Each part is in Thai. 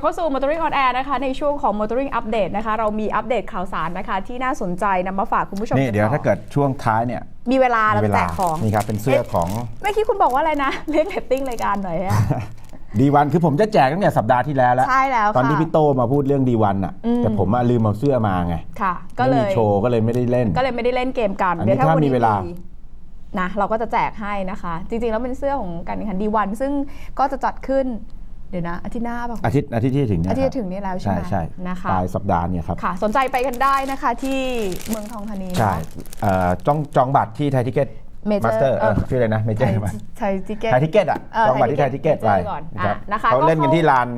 กลับเข้าสู่ Motoring on Air นะคะในช่วงของ Motoring Update นะคะเรามีอัปเดตข่าวสารนะคะที่น่าสนใจนำมาฝากคุณผู้ชมนี่เดี๋ยวต่อถ้าเกิดช่วงท้ายเนี่ยมีเวลาเรามีเวจะแจลากของนี่ครับเป็นเสื้อของเมื่อกี้คุณบอกว่าอะไรนะเรียกเรตติ้งรายการหน่อยฮะดีวันคือผมจะแจกตั้งแต่สัปดาห์ที่แล้วแล้ว ใช่แล้วตอนที่ค่ะพี่โตมาพูดเรื่องดีวันอะอืมแต่ผมอะลืมเอาเสื้อมาไงค่ะ ก็ไม่เลมียโชว์ก็เลยไม่ได้เล่น ก็เลยไม่ได้เล่นเกมกันอันนี้เดี๋ยวถ้าถ้าวันมีนี้เวลานะเราก็จะแจกให้นะคะ จริงๆแล้วเป็นเสื้อของการแข่งขันดีวันซึ่งก็จะจัดขึ้น เดี๋ยวนะ อาทิตย์หน้าป่ะอาทิตย์อาทิตย์ที่ถึงเนี่ยอาทิตย์ครับถึงนี้แล้วใช่ใช่ไหมใช่นะคะปลายสัปดาห์เนี่ยครับค่ะ สนใจไปกันได้นะคะที่เมืองทองธานีใช่เอ่อจองจองบัตรที่ไทยทิเก็ต Major มาสเตอร์เออชื่ออะไรนะเมเจอไทยร์มาไทยทิเก็ตไทยทิเก็ตอะเออจองบัตรที่ไทยทิเก็ตไทไปยทิเก็ตก่อนนะครับอะนะคะเขาก็เล่นกันเข้าที่ลาน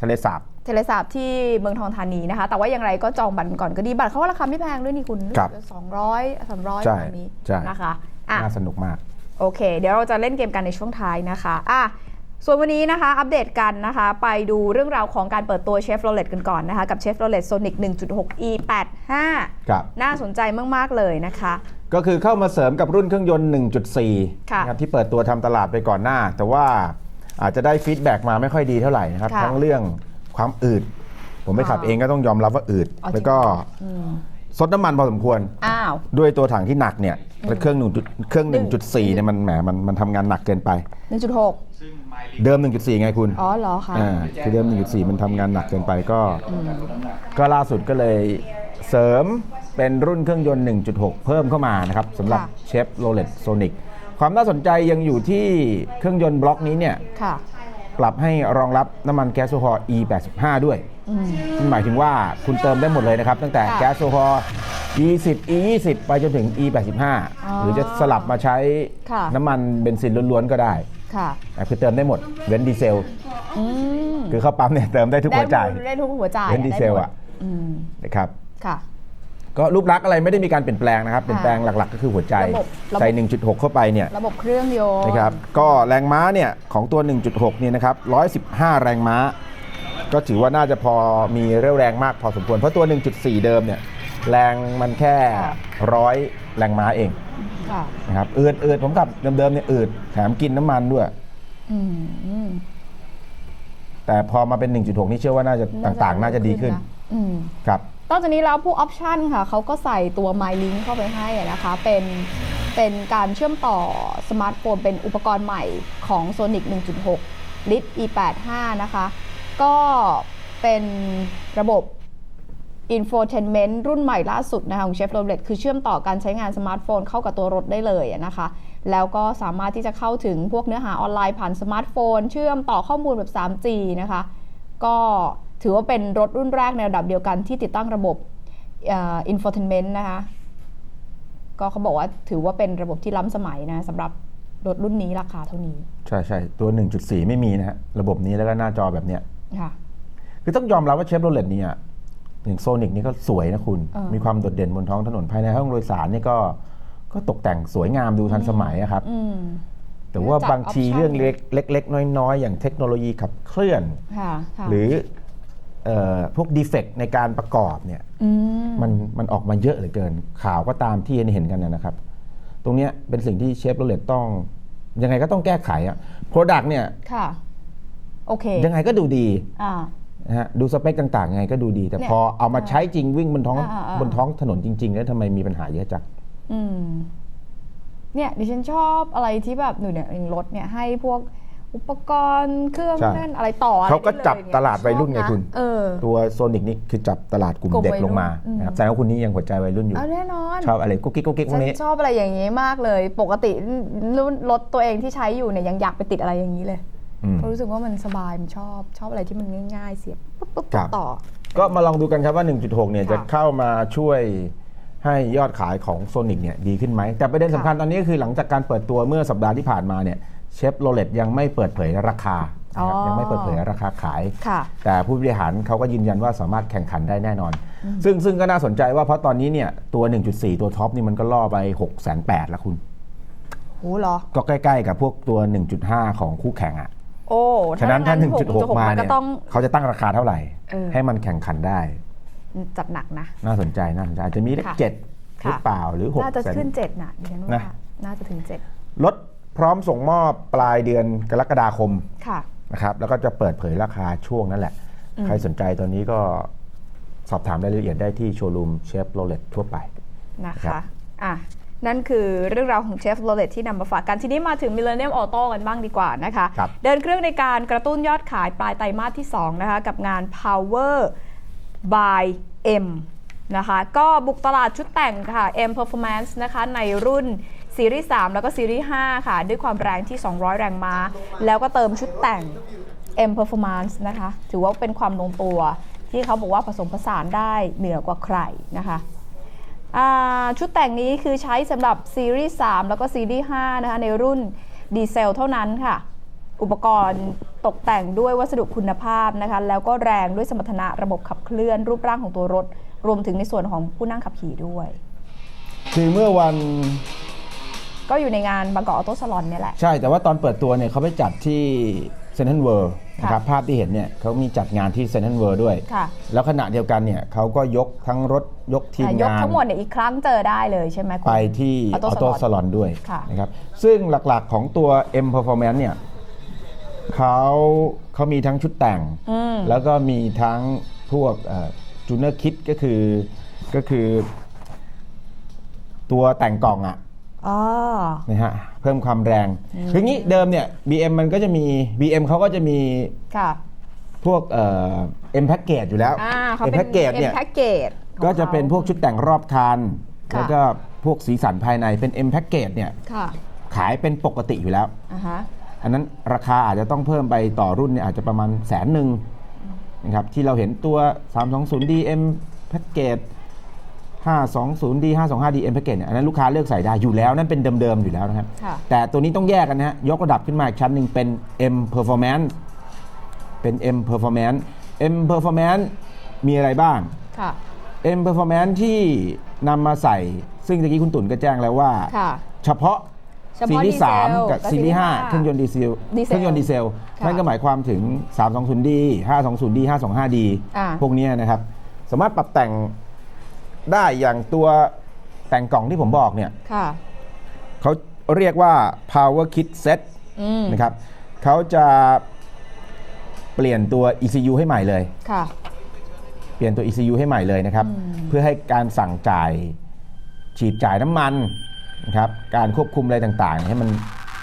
ทะเลสาบเทเลสาบที่เมืองทองธานีนะคะ แต่ว่าอย่างไรก็จองบัตรก่อนก็ดีบัตรเขาว่าราคาไม่แพงด้วยนี่คุณครับสองร้อยสามร้อยใช่แบบนี้ใช่นะคะอะน่าสนุกมาก โอเค เดี๋ยวเราจะเล่นเกมกันในช่วงท้ายนะคะอะ ส่วนวันนี้นะคะ อัปเดตกันนะคะ ไปดูเรื่องราวของการเปิดตัวเชฟโรเลตกันก่อนนะคะ กับเชฟโรเลตโซนิก1.6 e 85ครับน่าสนใจมาก ๆ เลยนะคะ ก็คือเข้ามาเสริมกับรุ่นเครื่องยนต์ 1.4ค่ะนะครับที่เปิดตัวทำตลาดไปก่อนหน้า แต่ว่าอาจจะได้ฟีดแบ็กมาไม่ค่อยดีเท่าไหร่นะครับค่ะทั้งเรื่องความอืด ผมไม่ขับอ่าเองก็ต้องยอมรับว่าอืดเอาจริงแล้วก็อืมซดน้ำมันพอสมควรอ้าวด้วยตัวถังที่หนักเนี่ยและเครื่อง1จุดเครื่อง 1.4เนี่ยมันแหมมันมันทำงานหนักเกินไป 1.6 เดิม 1.4 ไงคุณอ๋อเหรอคะอ่าคือเดิม 1.4 มันทำงานหนักเกินไปก็ ก็ล่าสุดก็เลยเสริมเป็นรุ่นเครื่องยนต์ 1.6 เพิ่มเข้ามานะครับสำหรับค่ะ เชฟโรเลตโซนิกความน่าสนใจยังอยู่ที่เครื่องยนต์บล็อกนี้เนี่ย ค่ะปรับให้รองรับน้ำมันแก๊สโซฮอล์ E85 ด้วย อืมนั่นหมายถึงว่าคุณเติมได้หมดเลยนะครับ ตั้งแต่ค่ะแก๊สโซฮอล์ E10 E20 ไปจนถึง E85 อ๋อหรือจะสลับมาใช้ค่ะ น้ำมันเบนซินล้วนๆก็ได้ ค่ะแต่คือเติมได้หมดเว้นดีเซลอืมคือเข้าปั๊มเนี่ยเติมได้ทุกหัวจ่ายได้ทุกหัวจ่ายเว้นดีเซลได้หมอะอืมนะครับค่ะก็รูปลักษณ์อะไรไม่ได้มีการเปลี่ยนแปลงนะครับเปลี่ยนแปลงหลักๆ ก็คือหัวใจระบบระบบใส่ 1.6 เข้าไปเนี่ยระบบเครื่องยนต์นะครับก็แรงม้าเนี่ยของตัว 1.6 เนี่ยนะครับ115 แรงม้า ก็ถือว่าน่าจะพอมีเรี่ยวแรงมากพอสมควรเพราะตัว 1.4 เดิมเนี่ย แรงมันแค่ร้อยแรงม้าเองค่ะนะครับอืดอืดผมกับเดิมๆเนี่ยอืดแถมกินน้ำมันด้วยอืมอืมแต่พอมาเป็น 1.6 นี่เชื่อว่าน่าจะต่างๆ น่าจะดีขึ้นะอืม ครับ นอกจากนี้แล้วพวกออปชันค่ะเขาก็ใส่ตัว My Link เข้าไปให้อะนะคะ เป็นเป็นการเชื่อมต่อสมาร์ทโฟน เป็นอุปกรณ์ใหม่ของ Sonic 1.6 ลิต E85 นะคะ ก็เป็นระบบ infotainment รุ่นใหม่ล่าสุดนะคะของ Chevrolet คือเชื่อมต่อการใช้งานสมาร์ทโฟนเข้ากับตัวรถได้เลยอะนะคะ แล้วก็สามารถที่จะเข้าถึงพวกเนื้อหาออนไลน์ผ่านสมาร์ทโฟน เชื่อมต่อข้อมูลแบบ 3G นะคะ ก็ถือว่าเป็นรถรุ่นแรกในระดับเดียวกันที่ติดตั้งระบบเอ่อ infotainment นะคะ ก็เขาบอกว่าถือว่าเป็นระบบที่ล้ำสมัยนะสำหรับรถรุ่นนี้ราคาเท่านี้ ใช่ใช่ตัว 1.4 ไม่มีนะฮะระบบนี้แล้วก็หน้าจอแบบเนี้ยค่ะคือต้องยอมรับว่าเชฟโรเลตเนี่ย อย่างโซนิกนี่ก็สวยนะคุณเออมีความโดดเด่นบนท้องถนนภายในห้องโดยสารนี่ก็ก็ตกแต่งสวยงามดูทันสมัยอะครับอืมแต่ว่าจัดบางที option เรื่องเล็กเล็กๆน้อยๆ อย่างเทคโนโลยีขับเคลื่อนค่ะค่ะหรือเอ่อพวกดีเฟกในการประกอบเนี่ยอืมมันมันออกมาเยอะเหลือเกิน ข่าวก็ตามที่เห็นกันนะนะครับ ตรงเนี้ยเป็นสิ่งที่เชฟโรเลตต้อง ยังไงก็ต้องแก้ไขอะโปรดักต์เนี่ยค่ะโอเค ยังไงก็ดูดีอ่า นะฮะดูสเปคต่างๆยังไงก็ดูดี แต่เนี่ยพอเอามาใช้จริงวิ่งบนท้องอ่าอ่า บนท้องถนนจริงๆแล้วทำไมมีปัญหาเยอะจัง อืมเนี่ยดิฉันชอบอะไรที่แบบหนูเนี่ยอย่างรถเนี่ยให้พวกอุปกรณ์เครื่องใช่เล่นอะไรต่ออะไรเขาก็ได้ลยจับนี่ยตลาดวัยรุ่นไงชอบะคุณ เออ ตัวโซนิกนี่คือจับตลาดกลุ่มกลุ่มเด็กวัยรุ่ลนงมาอืมนะครับแสดงว่าคุณนี่ยังหัวใจวัยรุ่นอยู่ เอาแน่นอนชอบอะไรกุ๊กกิ๊กกุ๊กกิ๊กพวฉักนนี้ ชอบอะไรอย่างนี้มากเลย ปกติรุ่นรถตัวเองที่ใช้อยู่เนี่ยยังอยากไปติดอะไรอย่างนี้เลยอืม เพราะรู้สึกว่ามันสบายมันชอบชอบอะไรที่มันง่าย ๆ เสียบปุ๊บปุ๊บครับ ต่อ ก็มาลองดูกันครับว่า 1.6 เนี่ยค่ะจะเข้ามาช่วยให้ยอดขายของโซนิกเนี่ยดีขึ้นไหม แต่ประเด็นสำคัญตอนนี้ก็คือหลังจากการเปิดตัวเมื่อสัปดาห์ที่ผ่านมาเนี่ยเชฟโรเลตยังไม่เปิดเผยราคานะครับอ๋อ ยังไม่เปิดเผยราคาขาย ค่ะ แต่ผู้บริหารเขาก็ยืนยันว่าสามารถแข่งขันได้แน่นอน ซึ่งซึ่งก็น่าสนใจว่าเพราะตอนนี้เนี่ยตัว 1.4 ตัวท็อปนี่มันก็ล่อไป6 8 0 0 0แล้วคุณโหเหรอ ก็ใกล้ ๆ กับพวกตัว 1.5 ของคู่แข่งอะ โอ้ฉะนั้นถ้า1.6 มาก็เนี่ยต้องเขาจะตั้งราคาเท่าไหร่เออให้มันแข่งขันได้ จัดหนักนะ น่าสนใจน่าสนใจอาจจะมีเลขค่ะเจ็ดค่ะหรือเปล่าหรือหกน่าจะแสนขึ้นเจ็ดน่ะดิฉันว่านะน่าจะถึงเจ็ดรถพร้อมส่งมอบปลายเดือนกรกฎาคมค่ะนะครับแล้วก็จะเปิดเผยราคาช่วงนั้นแหละอืมใครสนใจตอนนี้ก็สอบถามรายละเอียดได้ที่โชว์รูมเชฟโรเลตทั่วไปนะครัคะบอะ นั่นคือเรื่องราวของเชฟโรเลตที่นำมาฝากกัน ทีนี้มาถึง Millennium Auto กันบ้างดีกว่านะคะ ครับ เดินเครื่องในการกระตุ้นยอดขายปลายไตรมาสที่ 2 นะคะ กับงาน Power by M นะคะ ก็บุกตลาดชุดแต่งค่ะ M Performance นะคะ ในรุ่นซีรีส์ 3 แล้วก็ซีรีส์ 5 ค่ะ ด้วยความแรงที่ 200 แรงม้า แล้วก็เติมชุดแต่ง M Performance นะคะ ถือว่าเป็นความลงตัว ที่เขาบอกว่าผสมผสานได้เหนือกว่าใครนะคะอ่า ชุดแต่งนี้คือใช้สำหรับซีรีส์ 3 แล้วก็ซีรีส์ 5 นะคะในรุ่นดีเซลเท่านั้นค่ะ อุปกรณ์ตกแต่งด้วยวัสดุคุณภาพนะคะ แล้วก็แรงด้วยสมรรถนะระบบขับเคลื่อนรูปร่างของตัวรถ รวมถึงในส่วนของผู้นั่งขับขี่ด้วย คือเมื่อวันก็อยู่ในงานบางกอกออโต้สลอนเนี่ยแหละ ใช่แต่ว่าตอนเปิดตัวเนี่ยเขาไปจัดที่ เซนทรัลเวิร์นะครับภาพที่เห็นเนี่ยเขามีจัดงานที่เซนทรัลเวิร์ด้วย ค่ะ แล้วขณะเดียวกันเนี่ยเขาก็ยกทั้งรถยกทีมอะยกงาน ทั้งหมดเนี่ยอีกครั้งเจอได้เลยใช่ไหมคุณ ไปที่อ Auto อโต้ Salon สลอนด้วยค่ะ นะครับซึ่งหลักๆของตัว M Performance เนี่ยเขาเขามีทั้งชุดแต่ง อืม แล้วก็มีทั้งพวกจูเนอร์คิดก็คือก็คือ ตัวแต่งกล่องอะอ๋อ นะฮะเพิ่มความแรงคืออย่างนี้เดิมเนี่ย BM มันก็จะมี BM เขาก็จะมีค่ะพวกเอ่อ M package อยู่แล้วอ่าเขา M เป็น package เนี่ย M package ของก็จะเป็นขาพวกชุดแต่งรอบคันค่ะแล้วก็พวกสีสันภายในเป็น M package เนี่ยค่ะขายเป็นปกติอยู่แล้วอ่าฮะอันนั้นราคาอาจจะต้องเพิ่มไปต่อรุ่นเนี่ยอาจจะประมาณแสนหนึ่งนะครับที่เราเห็นตัว 320D M package 520D 525D M package เนี่ยอันนั้นลูกค้าเลือกใส่ได้อยู่แล้ว นั่นเป็นเดิมๆอยู่แล้วนะครับค่ะแต่ตัวนี้ต้องแยกกันนะฮะยกระดับขึ้นมาอีกชั้นหนึ่งเป็น M performance เป็น M performance M performance มีอะไรบ้างค่ะ M performance ที่นำมาใส่ ซึ่งตะกี้คุณตุ่นก็แจ้งแล้วว่าค่ะเฉพาะเฉพาะซีรีส์ดีเซล3กับกับซีรีส์ซีรีส์ห้า5เครื่องยนต์ดีเซลดีเซลเครื่องยนต์ดีเซลค่ะนั่นก็หมายความถึง 320D 520D 525D อ่าพวกเนี้ยนะครับ สามารถปรับแต่ง ได้อย่างตัวแต่งกล่องที่ผมบอกเนี่ยค่ะเขาเรียกว่า power kit set อืมนะครับเขาจะเปลี่ยนตัว ECU ให้ใหม่เลยค่ะเปลี่ยนตัว ECU ให้ใหม่เลยนะครับ เพื่อให้การสั่งจ่ายฉีดจ่ายน้ำมันนะครับการควบคุมอะไรต่างๆ ให้มัน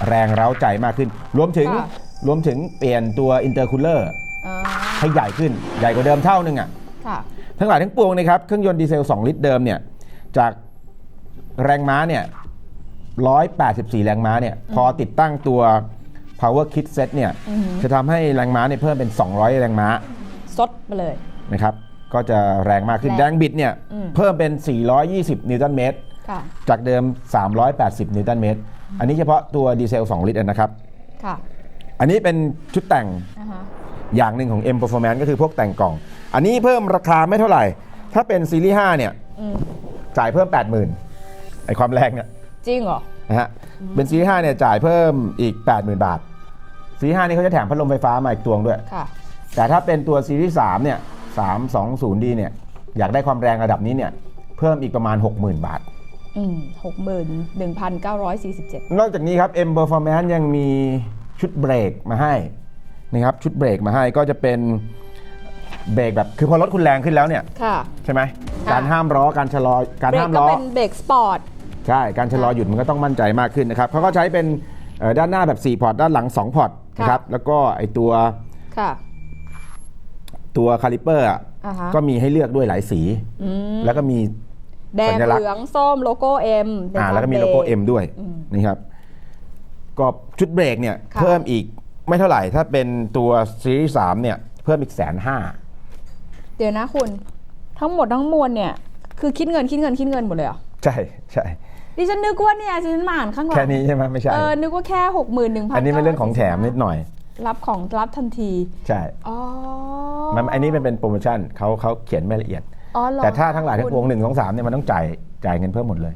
แรงเร้าใจมากขึ้น รวมถึงค่ะ รวมถึงเปลี่ยนตัวอินเตอร์คูลเลอร์อ่าให้ใหญ่ขึ้นใหญ่กว่าเดิมเท่านึงอะ ค่ะ ทั้งหลายทั้งปวงนะครับเครื่องยนต์ดีเซล 2 ลิตรเดิมเนี่ยจากแรงม้าเนี่ย184 แรงม้าเนี่ยพอติดตั้งตัว power kit set เนี่ยอือหือจะทำให้แรงม้าเนี่ยเพิ่มเป็น 200 แรงม้าซดไปเลยนะครับก็จะแรงมากขึ้นแรงแรงบิดเนี่ยอืมเพิ่มเป็น 420 นิวตันเมตรค่ะจากเดิม 380 นิวตันเมตร อันนี้เฉพาะตัวดีเซล 2 ลิตรนะครับค่ะอันนี้เป็นชุดแต่ง อ่าฮะอย่างหนึ่งของ M Performance ก็คือพวกแต่งกล่อง อันนี้เพิ่มราคาไม่เท่าไหร่ ถ้าเป็นซีรีส์5เนี่ยอืมจ่ายเพิ่ม 80,000ไอความแรงเนี่ยจริงเหรอนะฮะเป็นซีรีส์5เนี่ยจ่ายเพิ่มอีก 80,000 บาท ซีรีส์5นี่เขาจะแถมพัดลมไฟฟ้ามาอีกตัวด้วย ค่ะ แต่ถ้าเป็นตัวซีรีส์3เนี่ย 320D เนี่ยอยากได้ความแรงระดับนี้เนี่ยเพิ่มอีกประมาณ 60,000 บาท อืมหกหมื่นหนึ่งพันเก้าร้อยสี่สิบเจ็ดนอกจากนี้ครับ M Performance ยังมีชุดเบรกมาให้ นะครับชุดเบรกมาให้ก็จะเป็นเบรกแบบคือพอรถคุณแรงขึ้นแล้วเนี่ยค่ะ ใช่ไหมค่ะ การห้ามล้อการชะลอการเบรกห้ามก็ล้อ เป็นเบรกสปอร์ต ใช่ การชะลอหยุดมันก็ต้องมั่นใจมากขึ้นนะครับเขาก็ใช้เป็นเอ่อด้านหน้าแบบ 4 พอร์ต ด้านหลัง 2 พอร์ตนะครับ แล้วก็ไอตัวค่ะ ตัวคาลิเปอร์อะอ่าฮะ ก็มีให้เลือกด้วยหลายสีอืมแล้วก็มี แดงสัญลักษณ์ เหลืองส้มโลโก้เอ็ม อ่าแล้วก็มีโลโก้ M ด้วยอืมนี่ครับ ก็ชุดเบรกเนี่ยค่ะ เพิ่มอีก ไม่เท่าไหร่ถ้าเป็นตัวซีรีส์3เนี่ยเพิ่มอีกแสนห้าเดี๋ยวนะคุณ ทั้งหมดทั้งมวลเนี่ย คือคิดเงินคิดเงินคิดเงินหมดเลยเหรอ ใช่ใช่ดิฉันนึกว่าเนี่ยดิฉันมาอ่านข้างหลังแค่นี้ใช่ไหมไม่ใช่เออนึกว่าแค่หกหมื่นหนึ่งพันอันนี้เป็นเรื่องของแถมนิดหน่อย รับของรับทันที ใช่อ๋อมันอันนี้เป็นเป็นโปรโมชั่นเขาเขาเขียนไม่ละเอียดอ๋อเหรอแต่ถ้าทั้งหลายทั้งปวงคุณหนึ่งสองสามเนี่ยมันต้องจ่ายจ่ายเงินเพิ่มหมดเลย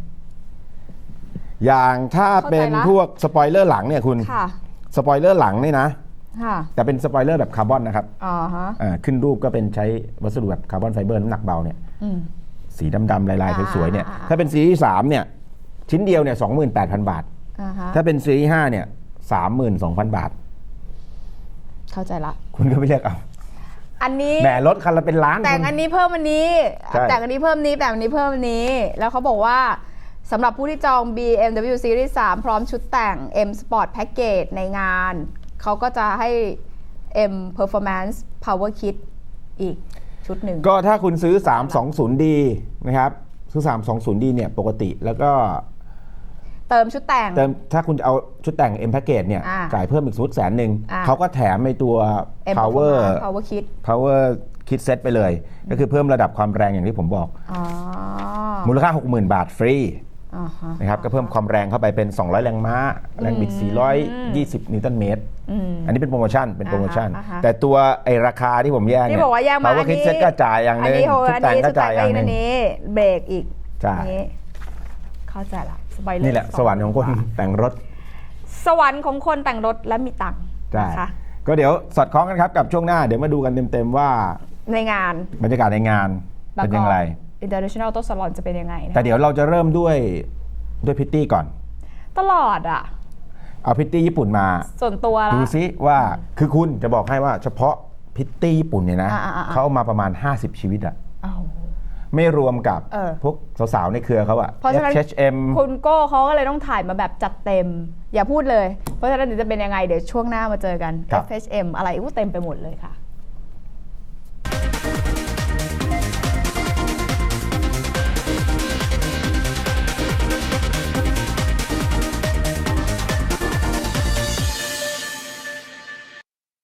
อย่างถ้าเป็นพวกสปอยเลอร์หลังเนี่ยคุณค่ะ สปอยเลอร์หลังนี่นะค่ะแต่เป็นสปอยเลอร์แบบคาร์บอนนะครับอ๋อฮะอ่าขึ้นรูปก็เป็นใช้วัสดุแบบคาร์บอนไฟเบอร์น้ำหนักเบาเนี่ยอืม สีดำๆลายอ่าๆสวยๆเนี่ยอ่าอ่า ถ้าเป็นซีรีส์สามเนี่ยชิ้นเดียวเนี่ยสองหมื่นแปดพันบาท อ่าฮะถ้าเป็นซีรีส์ห้าเนี่ยสามหมื่นสองพันบาท เข้าใจละ คุณก็ไปเลือกเอาอันนี้ แหมรถคันละเป็นล้านแต่งคุณ อันนี้เพิ่มอันนี้ ใช่ แต่งอันนี้เพิ่มนี้แต่งอันนี้เพิ่มอันนี้ แล้วเขาบอกว่า สำหรับผู้ที่จอง BMW Series 3 พร้อมชุดแต่ง M Sport Package ในงาน เขาก็จะให้ M Performance Power Kit อีกชุดหนึ่ง ก็ถ้าคุณซื้อ 320D นะครับ ซื้อ 320D เนี่ยปกติแล้วก็เติมชุดแต่ง เติมถ้าคุณจะเอาชุดแต่ง M Package เนี่ย อ่าจ่ายเพิ่มอีกสมมุติแสนหนึ่ง อ่า เขาก็แถมในตัว M Power Performance Power Kit Power Kit Set ไปเลย ก็คือเพิ่มระดับความแรงอย่างที่ผมบอก อ๋อ มูลค่า 60,000 บาทฟรีอ่าฮะ นะครับก็เพิ่มความแรงเข้าไปเป็น 200 แรงม้า แรงบิด 420 นิวตันเมตรอืมอันนี้เป็นโปรโมชั่นเป็นโปรโมชั่นอ่าฮะแต่ตัวไอราคาที่ผมแยกที่เนี่ยบอกว่าแยกมา Power อัน Kit นี้ Set ก็จ่ายอย่างหอันนึ่งนี้โหชุดอันแต่งนี้ก็ชุดแต่จ่ายงอย่างหอันึ่นงนี้เบรกอีกใช่อันนี้เข้าใจละสบายเลยนี่แหละสวรรค์ของคนแต่งรถ สวรรค์ของคนแต่งรถและมีตังค์ใช่นะคะก็เดี๋ยวสอดคล้องกันครับกับช่วงหน้าเดี๋ยวมาดูกันเต็มๆว่าในงานบรรยากาศในงานเป็นอย่างไร International Auto Salon จะเป็นยังไงนะแต่เดี๋ยวเราจะเริ่มด้วยด้วยพิตตี้ก่อน ตลอดอะ เอาพิตตี้ญี่ปุ่นมาส่วนตัวละ ดูซิว่าคือคุณจะบอกให้ว่าเฉพาะพิตตี้ญี่ปุ่นเนี่ยนะอ่าๆๆ เขาเอามาประมาณ 50 ชีวิตอะอ้าว ไม่รวมกับเออ พวกสาวๆในเครือเขาอะ เพราะฉะนั้น FHM คุณโก้เขาก็เลยต้องถ่ายมาแบบจัดเต็ม อย่าพูดเลย เพราะฉะนั้นเดี๋ยวจะเป็นยังไง เดี๋ยวช่วงหน้ามาเจอกัน ครับ FHM อะไรอู้เต็มไปหมดเลยค่ะ